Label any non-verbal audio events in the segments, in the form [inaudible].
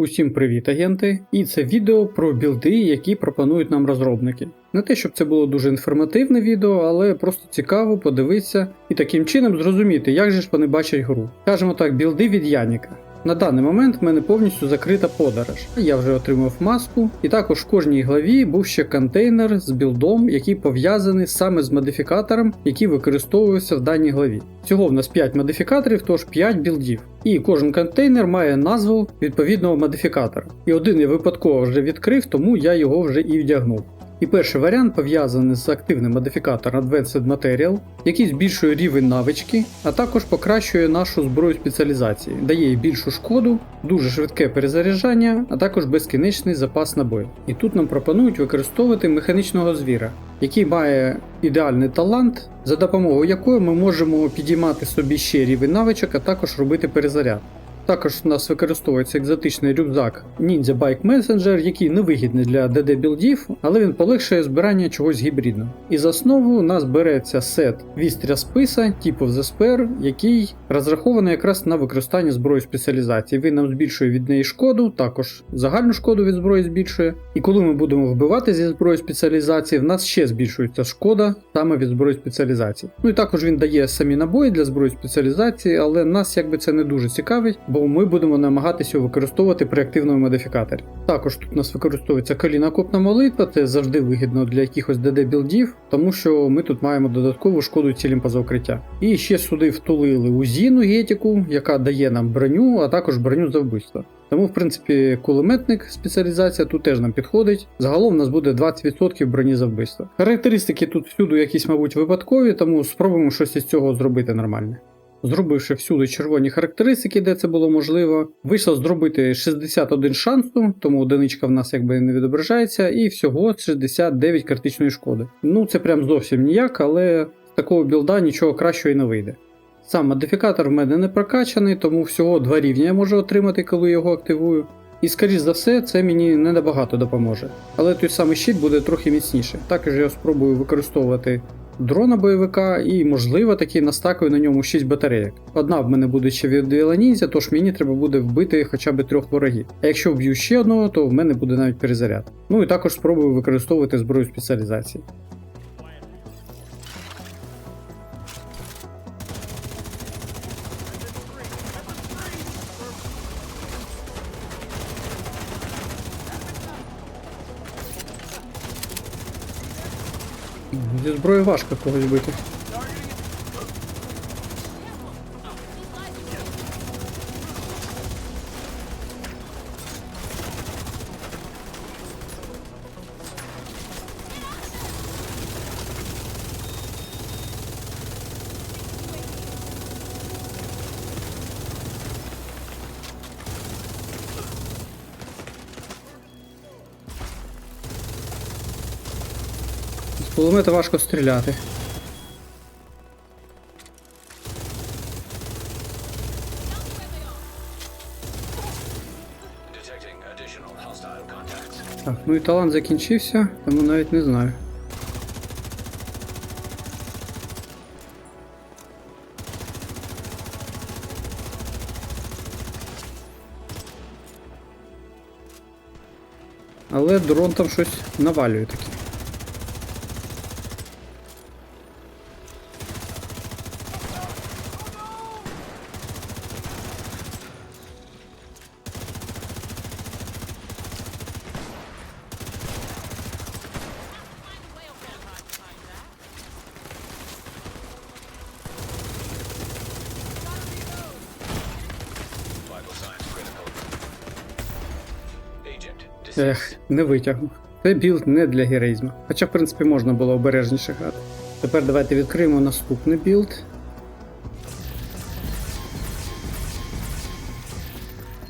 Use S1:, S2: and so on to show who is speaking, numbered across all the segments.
S1: Усім привіт, агенти! І це відео про білди, які пропонують нам розробники. Не те, щоб це було дуже інформативне відео, але просто цікаво подивитися і таким чином зрозуміти, як же ж вони бачать гру. Скажемо так, білди від Яніка. На даний момент в мене повністю закрита подорож. Я вже отримав маску, і також в кожній главі був ще контейнер з білдом, який пов'язаний саме з модифікатором, який використовується в даній главі. Всього в нас 5 модифікаторів, тож 5 білдів. І кожен контейнер має назву відповідного модифікатора. І один я випадково вже відкрив, тому я його вже і вдягнув. І перший варіант пов'язаний з активним модифікатором Advanced Material, який збільшує рівень навички, а також покращує нашу зброю спеціалізації, дає їй більшу шкоду, дуже швидке перезаряджання, а також безкінечний запас набоїв. І тут нам пропонують використовувати механічного звіра, який має ідеальний талант, за допомогою якої ми можемо підіймати собі ще рівень навичок, а також робити перезаряд. Також у нас використовується екзотичний рюкзак Ninja Bike Messenger, який невигідний для DD білдів, але він полегшує збирання чогось гібридного. І за основу у нас береться сет вістря списа типу Spare, який розрахований якраз на використання зброї спеціалізації. Він нам збільшує від неї шкоду, також загальну шкоду від зброї збільшує. І коли ми будемо вбивати зі зброї спеціалізації, в нас ще збільшується шкода саме від зброї спеціалізації. Ну і також він дає самі набої для зброї спеціалізації, але нас якби це не дуже цікавить, бо ми будемо намагатися використовувати при активному модифікаторі. Також тут у нас використовується коліна копна молитва, це завжди вигідно для якихось DD білдів, тому що ми тут маємо додаткову шкоду цілім поза укриття. І ще сюди втулили узіну гетіку, яка дає нам броню, а також броню за вбивство. Тому, в принципі, кулеметник спеціалізація тут теж нам підходить. Загалом у нас буде 20% броні за вбивство. Характеристики тут всюди якісь, мабуть, випадкові, тому спробуємо щось із цього зробити нормальне. Зробивши всюди червоні характеристики, де це було можливо, вийшло зробити 61 шансу, тому одиничка в нас якби не відображається, і всього 69 критичної шкоди. Ну це прям зовсім ніяк, але з такого білда нічого кращого і не вийде. Сам модифікатор в мене не прокачаний, тому всього два рівня я можу отримати, коли його активую. І скоріш за все, це мені не набагато допоможе. Але той самий щит буде трохи міцніше. Також я спробую використовувати дрона бойовика і, можливо, такий настакаю на ньому 6 батарейок. Одна в мене буде ще від Ніндзя, тож мені треба буде вбити хоча б трьох ворогів. А якщо вб'ю ще одного, то в мене буде навіть перезаряд. Ну і також спробую використовувати зброю спеціалізації. Зі зброї важко когось бити. З важко стріляти. Так, ну і талант закінчився, тому навіть не знаю. Але дрон там щось навалює таке. Ех, не витягнув. Це білд не для героїзму. Хоча, в принципі, можна було обережніше грати. Тепер давайте відкриємо наступний білд.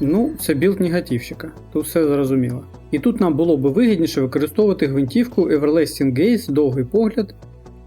S1: Ну, це білд негативщика, тут все зрозуміло. І тут нам було б вигідніше використовувати гвинтівку Everlasting Gaze довгий погляд,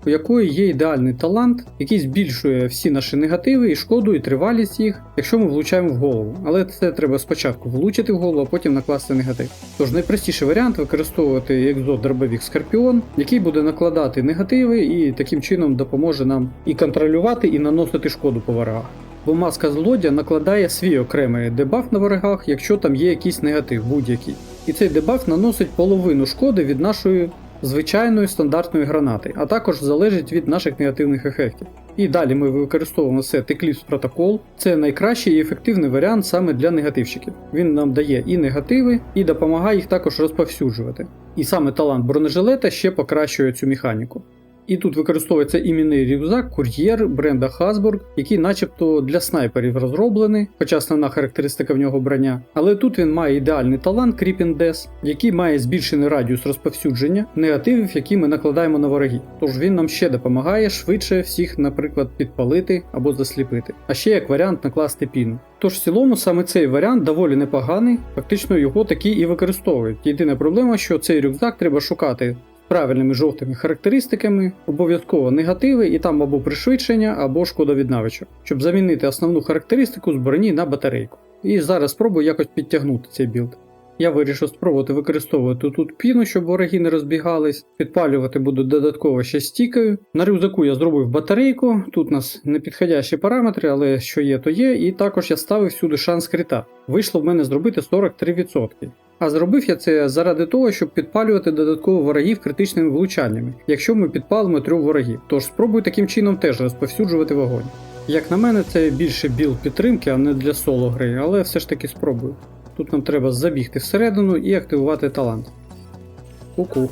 S1: у якої є ідеальний талант, який збільшує всі наші негативи і шкоду, і тривалість їх, якщо ми влучаємо в голову. Але це треба спочатку влучити в голову, а потім накласти негатив. Тож найпростіший варіант використовувати екзот дробовик Скорпіон, який буде накладати негативи і таким чином допоможе нам і контролювати, і наносити шкоду по ворогах. бо маска злодія накладає свій окремий дебаф на ворогах, якщо там є якийсь негатив будь-який. І цей дебаф наносить половину шкоди від нашої звичайної стандартної гранати, а також залежить від наших негативних ефектів. І далі ми використовуємо сет Eclipse Protocol. Це найкращий і ефективний варіант саме для негативщиків. Він нам дає і негативи, і допомагає їх також розповсюджувати. І саме талант бронежилета ще покращує цю механіку. І тут використовується іменний рюкзак кур'єр бренда Hasburg, який начебто для снайперів розроблений, хоча основна характеристика в нього броня. Але тут він має ідеальний талант Creeping Death, який має збільшений радіус розповсюдження негативів, які ми накладаємо на ворогів. Тож він нам ще допомагає швидше всіх, наприклад, підпалити або засліпити. А ще як варіант накласти піну. Тож в цілому саме цей варіант доволі непоганий, фактично його такі і використовують. Єдина проблема, що цей рюкзак треба шукати правильними жовтими характеристиками, обов'язково негативи і там або пришвидшення, або шкода від навичок, щоб замінити основну характеристику з на батарейку. І зараз спробую якось підтягнути цей білд. Я вирішив спробувати використовувати тут піну, щоб вороги не розбігались. Підпалювати буду додатково ще стікою. На рюкзаку я зробив батарейку. Тут у нас непідходящі параметри, але що є, то є. І також я ставив сюди шанс крита. Вийшло в мене зробити 43%. А зробив я це заради того, щоб підпалювати додатково ворогів критичними влучаннями, якщо ми підпалимо трьох ворогів. Тож спробую таким чином теж розповсюджувати вогонь. Як на мене, це більше біл підтримки, а не для соло гри, але все ж таки спробую. Тут нам треба забігти всередину і активувати талант. Ку-ку.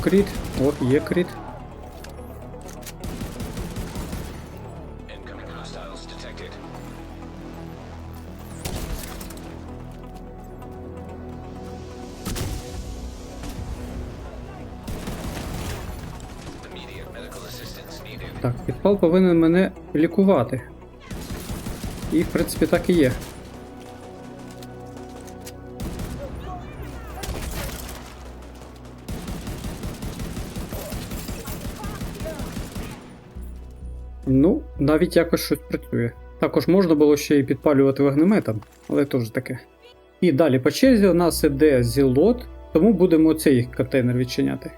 S1: Кріт. О, є кріт. Так, підпал повинен мене лікувати. І в принципі так і є. Ну, навіть якось щось працює. Також можна було ще й підпалювати вогнеметом, але то вже таке. І далі по черзі у нас іде зілот, тому будемо цей контейнер відчиняти.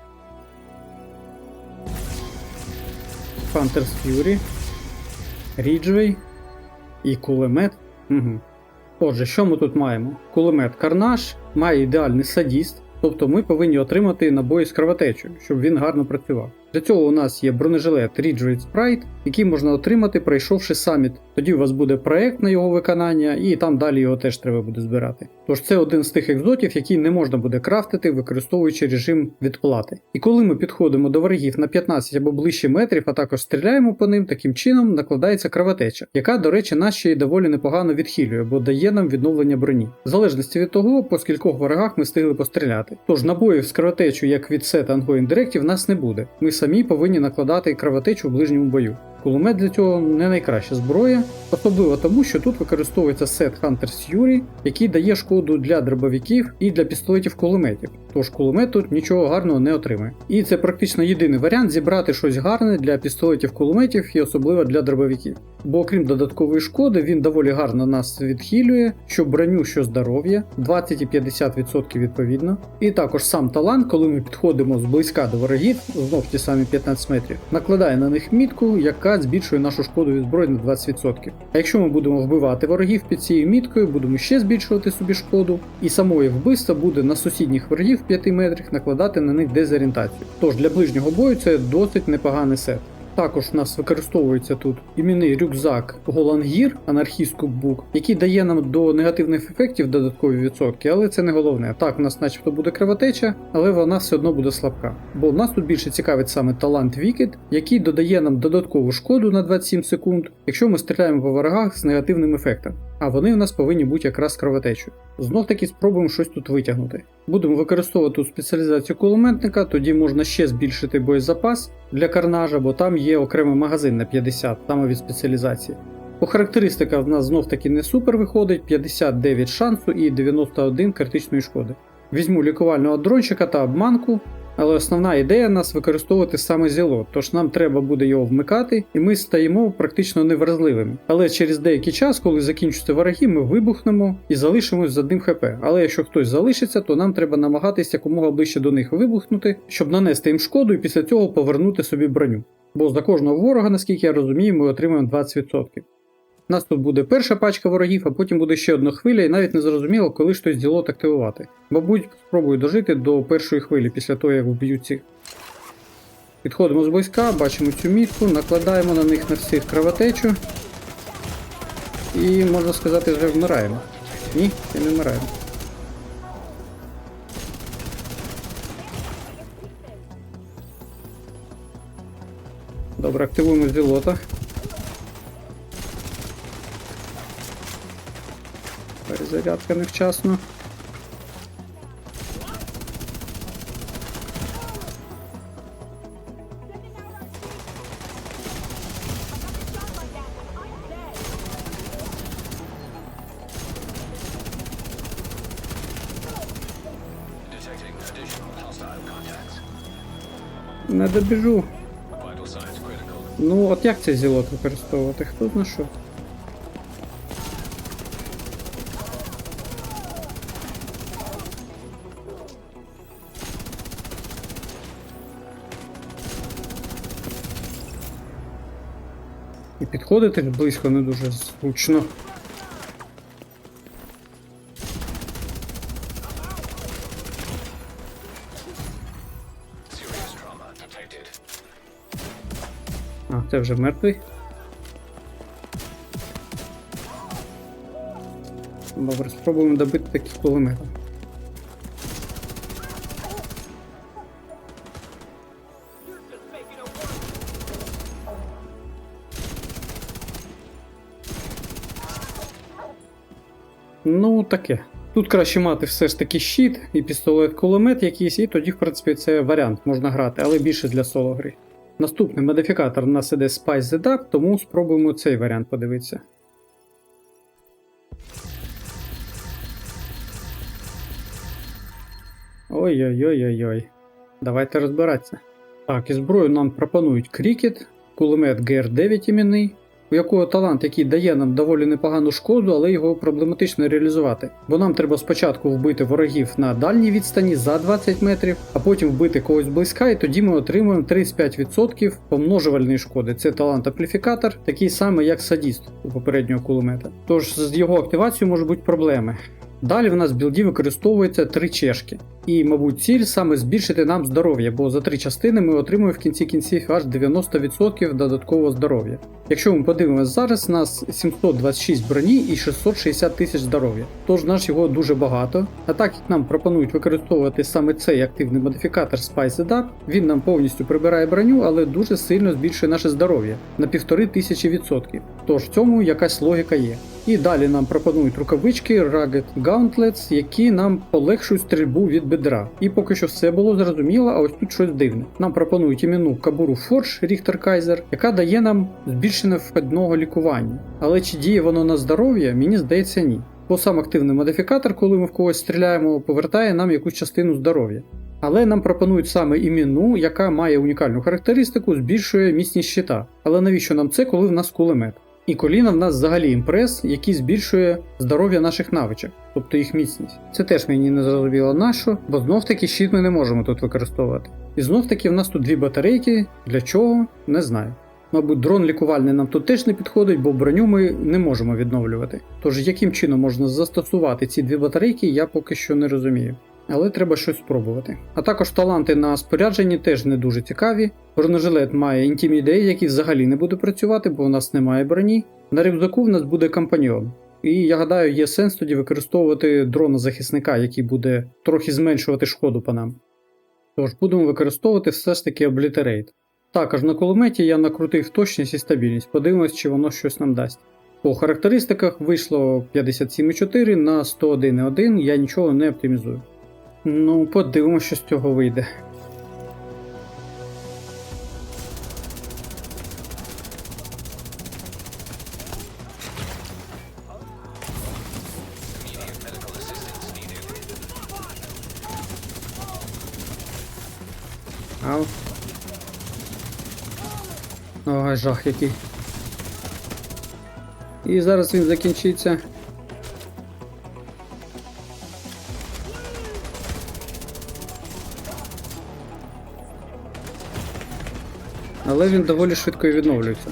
S1: Hunter's Fury, Ridgeway і кулемет. Угу. Отже, що ми тут маємо? Кулемет Карнаж має ідеальний садіст, тобто ми повинні отримати набої з кровотечею, щоб він гарно працював. Для цього у нас є бронежилет Ridgeway Sprite, який можна отримати, пройшовши саміт. Тоді у вас буде проект на його виконання, і там далі його теж треба буде збирати. Тож це один з тих екзотів, який не можна буде крафтити, використовуючи режим відплати. І коли ми підходимо до ворогів на 15 або ближче метрів, а також стріляємо по ним, таким чином накладається кровотеча, яка, до речі, нас ще й доволі непогано відхилює, бо дає нам відновлення броні, в залежності від того, по скількох ворогах ми встигли постріляти. Тож набоїв з кровотечу, як від сет Ongoing Directive, в нас не буде. Ми самі повинні накладати кровотечу в ближньому бою. Кулемет для цього не найкраща зброя, особливо тому, що тут використовується сет Hunter's Fury, який дає шкоду для дробовиків і для пістолетів кулеметів. Тож кулемет тут нічого гарного не отримає. І це практично єдиний варіант зібрати щось гарне для пістолетів кулеметів і особливо для дробовиків. Бо окрім додаткової шкоди, він доволі гарно нас відхилює, що броню, що здоров'я, 20 і 50% відповідно. І також сам талант, коли ми підходимо зблизька до ворогів, знов ті самі 15 метрів, накладає на них мітку, яка збільшує нашу шкоду від зброї на 20%. А якщо ми будемо вбивати ворогів під цією міткою, будемо ще збільшувати собі шкоду, і самої вбивство буде на сусідніх ворогів в 5 метрах накладати на них дезорієнтацію. Тож для ближнього бою це досить непоганий сет. Також в нас використовується тут іменний рюкзак Голангір, анархіст кукбук, який дає нам до негативних ефектів додаткові відсотки, але це не головне. Так, у нас начебто буде кровотеча, але вона все одно буде слабка. Бо в нас тут більше цікавить саме талант Wicked, який додає нам додаткову шкоду на 27 секунд, якщо ми стріляємо по ворогах з негативним ефектом. А вони в нас повинні бути якраз з кровотечею. Знов таки спробуємо щось тут витягнути. Будемо використовувати спеціалізацію кулеметника, тоді можна ще збільшити боєзапас для карнажа, бо там є окремий магазин на 50 саме від спеціалізації. По характеристиках в нас знов таки не супер виходить, 59 шансу і 91 критичної шкоди. Візьму лікувального дрончика та обманку, Але основна ідея нас використовувати саме зіло, тож нам треба буде його вмикати, і ми стаємо практично невразливими. Але через деякий час, коли закінчаться вороги, ми вибухнемо і залишимось з одним хп. Але якщо хтось залишиться, то нам треба намагатися якомога ближче до них вибухнути, щоб нанести їм шкоду і після цього повернути собі броню. Бо за кожного ворога, наскільки я розумію, ми отримаємо 20%. У нас тут буде перша пачка ворогів, а потім буде ще одна хвиля, і навіть не зрозуміло, коли той ділот активувати. Мабуть, спробую дожити до першої хвилі після того, як вб'ють цих. Підходимо з зблизька, бачимо цю мітку, накладаємо на них на всіх кровотечу. І можна сказати, вже вмираємо. Ні, ще не вмираємо. Добре, активуємо зілота. Перезарядка невчасно. Не добіжу. Ну, от як цей зілот використовувати? Хто зна що? Підходити близько не дуже зручно. А, це вже мертвий. Добре, спробуємо добити таких кулеметом. Ну, таке. Тут краще мати все ж таки щит і пістолет-кулемет якийсь, і тоді, в принципі, це варіант можна грати, але більше для соло гри. Наступний модифікатор у нас іде Spice the Duck, тому спробуємо цей варіант подивитися. Ой-ой-ой-ой-ой. Давайте розбиратися. Так, і зброю нам пропонують крікет, кулемет ГР-9 іменний, у якого талант, який дає нам доволі непогану шкоду, але його проблематично реалізувати. Бо нам треба спочатку вбити ворогів на дальній відстані за 20 метрів, а потім вбити когось близька, і тоді ми отримуємо 35% помножувальної шкоди. Це талант ампліфікатор, такий самий, як садіст у попереднього кулемета. Тож з його активацією можуть бути проблеми. Далі в нас в білді використовується три чешки. І, мабуть, ціль саме збільшити нам здоров'я, бо за три частини ми отримуємо в кінці кінців аж 90% додаткового здоров'я. Якщо ми подивимося зараз, у нас 726 броні і 660 тисяч здоров'я. Тож наш його дуже багато. А так як нам пропонують використовувати саме цей активний модифікатор Spice Up, він нам повністю прибирає броню, але дуже сильно збільшує наше здоров'я на 1500%. Тож в цьому якась логіка є. І далі нам пропонують рукавички Rugged Gauntlets, які нам полегшують стрільбу від бедра. І поки що все було зрозуміло, а ось тут щось дивне. Нам пропонують іменну кабуру Forge Richter Kaiser, яка дає нам збільшене входного лікування. Але чи діє воно на здоров'я, мені здається ні. Бо сам активний модифікатор, коли ми в когось стріляємо, повертає нам якусь частину здоров'я. Але нам пропонують саме іменну, яка має унікальну характеристику, збільшує міцність щита. Але навіщо нам це, коли в нас кулемет? І коліна в нас взагалі імпрес, який збільшує здоров'я наших навичок, тобто їх міцність. Це теж мені не зрозуміло нащо, бо знов таки щит ми не можемо тут використовувати. І знов таки в нас тут дві батарейки. Для чого? Не знаю. Мабуть, дрон лікувальний нам тут теж не підходить, бо броню ми не можемо відновлювати. Тож яким чином можна застосувати ці дві батарейки, я поки що не розумію. Але треба щось спробувати. А також таланти на спорядженні теж не дуже цікаві. Бронежилет має Intimidate, який взагалі не буде працювати, бо у нас немає броні. На рюкзаку в нас буде компаньйон. І я гадаю, є сенс тоді використовувати дрона захисника, який буде трохи зменшувати шкоду по нам. Тож будемо використовувати все ж таки Obliterate. Також на кулеметі я накрутив точність і стабільність, подивимось, чи воно щось нам дасть. По характеристиках вийшло 57,4 на 101,1, я нічого не оптимізую. Ну, подивимося, що з цього вийде. Ау. О, жах який. І зараз він закінчиться. Але він доволі швидко і відновлюється.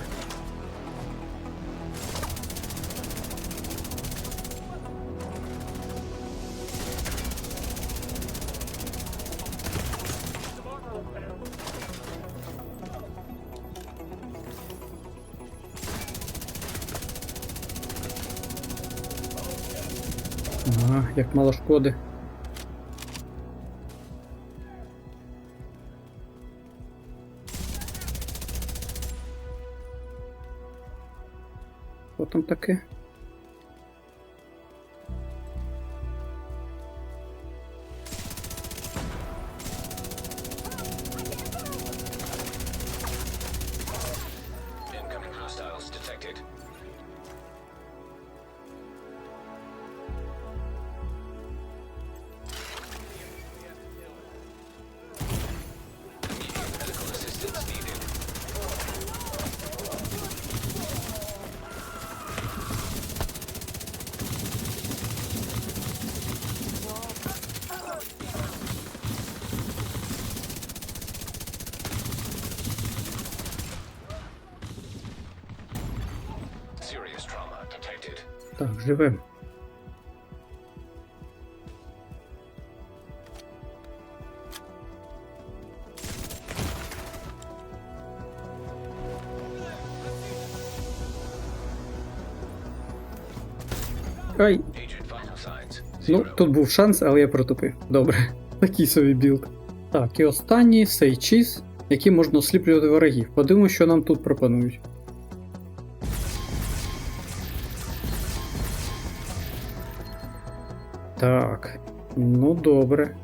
S1: Як мало шкоди. Що Так, живем. Ай, ну тут був шанс, але я протупив. Добре. [laughs] Такий собі білд. Так, і останній сейчіз, який можна осліплювати ворогів. Подивимось, що нам тут пропонують. Так, ну добре.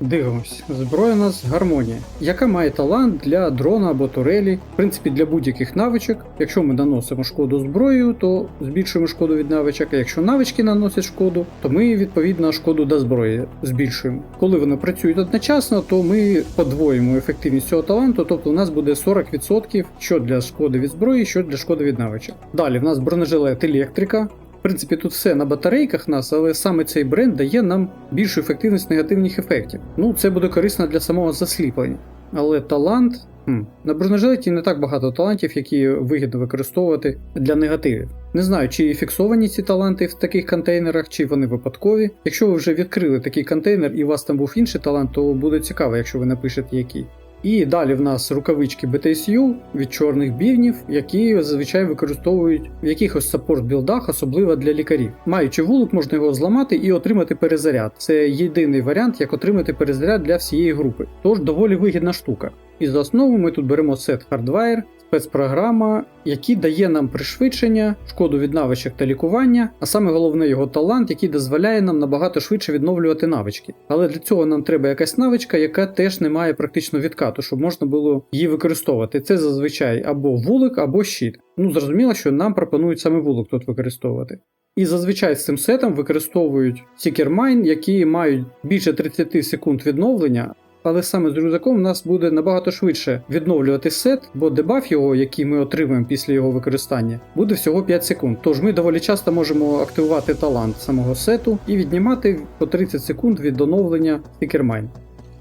S1: Дивимось. Зброя у нас гармонія, яка має талант для дрона або турелі, в принципі, для будь-яких навичок. Якщо ми наносимо шкоду зброєю, то збільшуємо шкоду від навичок. А якщо навички наносять шкоду, то ми відповідно шкоду до зброї збільшуємо. Коли вони працюють одночасно, то ми подвоїмо ефективність цього таланту, тобто у нас буде 40% що для шкоди від зброї, що для шкоди від навичок. Далі в нас бронежилет електрика. В принципі, тут все на батарейках нас, але саме цей бренд дає нам більшу ефективність негативних ефектів. Ну, це буде корисно для самого засліплення. Але талант. Хм, на бронежилеті не так багато талантів, які вигідно використовувати для негативів. Не знаю, чи фіксовані ці таланти в таких контейнерах, чи вони випадкові. Якщо ви вже відкрили такий контейнер і у вас там був інший талант, то буде цікаво, якщо ви напишете який. І далі в нас рукавички BTSU від чорних бівнів, які зазвичай використовують в якихось саппорт білдах, особливо для лікарів. Маючи вулик, можна його зламати і отримати перезаряд. Це єдиний варіант, як отримати перезаряд для всієї групи. Тож доволі вигідна штука. І за основу ми тут беремо сет Hardwire, спецпрограма, який дає нам пришвидшення, шкоду від навичок та лікування, а саме головне його талант, який дозволяє нам набагато швидше відновлювати навички. Але для цього нам треба якась навичка, яка теж не має практично відкату, щоб можна було її використовувати. Це зазвичай або вулик, або щит. Ну зрозуміло, що нам пропонують саме вулик тут використовувати. І зазвичай з цим сетом використовують Seeker які мають більше 30 секунд відновлення, але саме з рюкзаком у нас буде набагато швидше відновлювати сет, бо дебаф його, який ми отримаємо після його використання, буде всього 5 секунд. Тож ми доволі часто можемо активувати талант самого сету і віднімати по 30 секунд від оновлення Seeker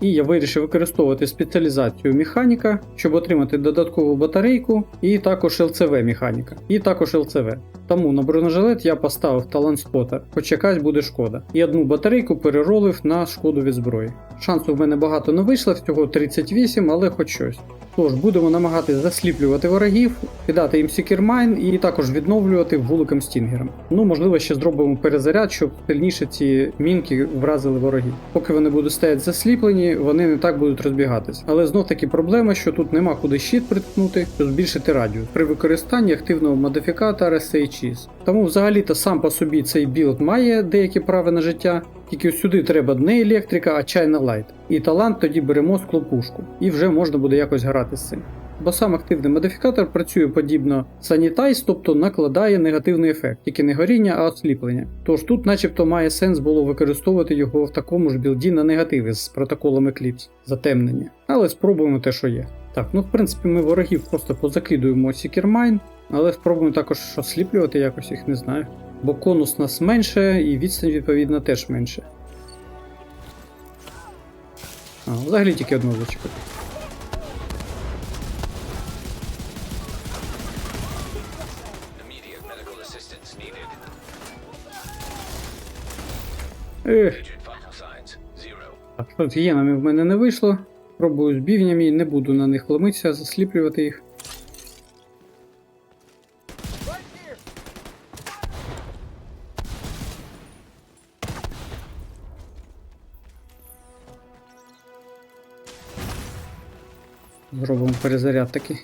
S1: І я вирішив використовувати спеціалізацію механіка, щоб отримати додаткову батарейку, і також ЛЦВ механіка, і також ЛЦВ. Тому на бронежилет я поставив талант спотер, хоч якась буде шкода. І одну батарейку переролив на шкоду від зброї. Шансу в мене багато не вийшло, всього 38, але хоч щось. Тож будемо намагатися засліплювати ворогів, кидати їм сікермайн і також відновлювати вуликом стінгером. Ну, можливо, ще зробимо перезаряд, щоб сильніше ці мінки вразили ворогів. Поки вони будуть стояти засліплені, вони не так будуть розбігатись. Але знов таки проблема, що тут нема куди щит приткнути, збільшити радіус при використанні активного модифікатора SHS. Тому взагалі-то сам по собі цей білд має деякі права на життя, тільки сюди треба не електрика, а чайна лайт. І талант тоді беремо склопушку, і вже можна буде якось грати з цим. Бо сам активний модифікатор працює подібно Sanitize, тобто накладає негативний ефект, тільки не горіння, а осліплення. Тож тут, начебто, має сенс було використовувати його в такому ж білді на негативи з протоколом Eclipse затемнення. Але спробуємо те, що є. Так, ну в принципі ми ворогів просто позакидуємо Сікермайн, але спробуємо також осліплювати якось їх, не знаю. Бо конус нас менше і відстань відповідно теж менше. А, взагалі тільки одного зачепити. Ех, так, тут гієнами в мене не вийшло. Пробую з бівнями, не буду на них ломитися, засліплювати їх. Зробимо перезаряд такий.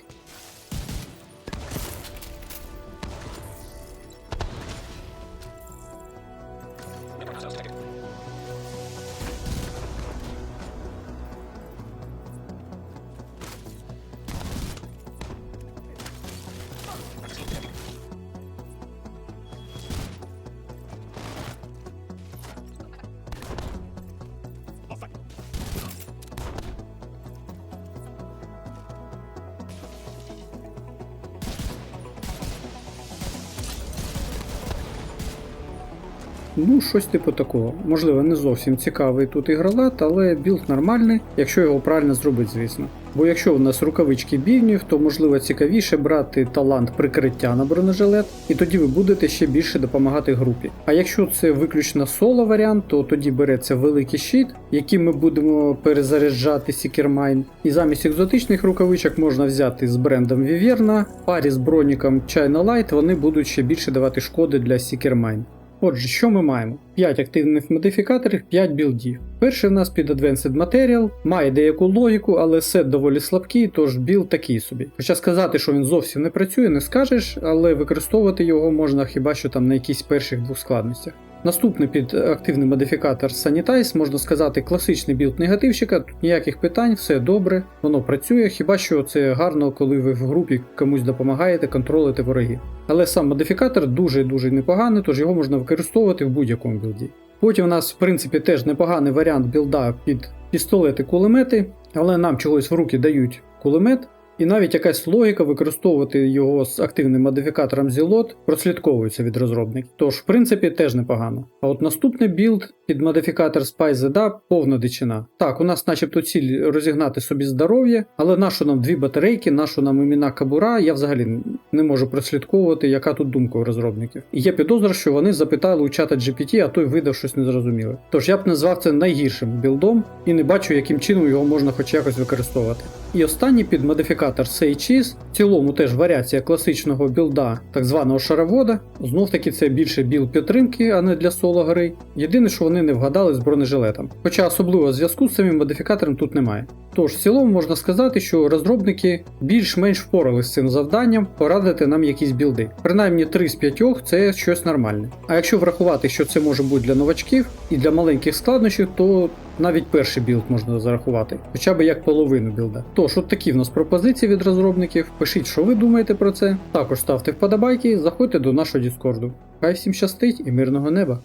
S1: Щось типу такого. Можливо, не зовсім цікавий тут ігролад, але білд нормальний, якщо його правильно зробити, звісно. Бо якщо у нас рукавички бівнів, то можливо цікавіше брати талант прикриття на бронежилет, і тоді ви будете ще більше допомагати групі. А якщо це виключно соло варіант, то тоді береться великий щит, яким ми будемо перезаряджати Сікермайн. І замість екзотичних рукавичок можна взяти з брендом Віверна, парі з броніком China Light, вони будуть ще більше давати шкоди для Сікермайн. Отже, що ми маємо? 5 активних модифікаторів, 5 білдів. Перший в нас під Advanced Material, має деяку логіку, але сет доволі слабкий, тож білд такий собі. Хоча сказати, що він зовсім не працює, не скажеш, але використовувати його можна хіба що там на якісь перших двох складностях. Наступний під активний модифікатор Sanitize, можна сказати, класичний білд негативщика, тут ніяких питань, все добре, воно працює, хіба що це гарно, коли ви в групі комусь допомагаєте контролити ворогів. Але сам модифікатор дуже дуже непоганий, тож його можна використовувати в будь-якому білді. Потім у нас, в принципі, теж непоганий варіант білда під пістолети-кулемети, але нам чогось в руки дають кулемет, і навіть якась логіка використовувати його з активним модифікатором Zilot прослідковується від розробників. Тож, в принципі, теж непогано. А от наступний білд під модифікатор Spice повна дичина. Так, у нас начебто ціль розігнати собі здоров'я, але нащо нам дві батарейки, нащо нам імена кабура, я взагалі не можу прослідковувати, яка тут думка у розробників. І є підозра, що вони запитали у чата GPT, а той видав щось незрозуміле. Тож я б назвав це найгіршим білдом і не бачу, яким чином його можна хоч якось використовувати. І останній під модифікатор Seychis, в цілому теж варіація класичного білда, так званого шаровода. Знов таки це більше білд підтримки, а не для соло гри. Єдине, що вони не вгадали з бронежилетом. Хоча особливого зв'язку з самим модифікатором тут немає. Тож, в цілому можна сказати, що розробники більш-менш впоралися з цим завданням порадити нам якісь білди. Принаймні 3 з 5 це щось нормальне. А якщо врахувати, що це може бути для новачків і для маленьких складнощів, то навіть перший білд можна зарахувати, хоча б як половину білда. Тож, от такі в нас пропозиції від розробників. Пишіть, що ви думаєте про це. Також ставте вподобайки, заходьте до нашого Діскорду. Хай всім щастить і мирного неба!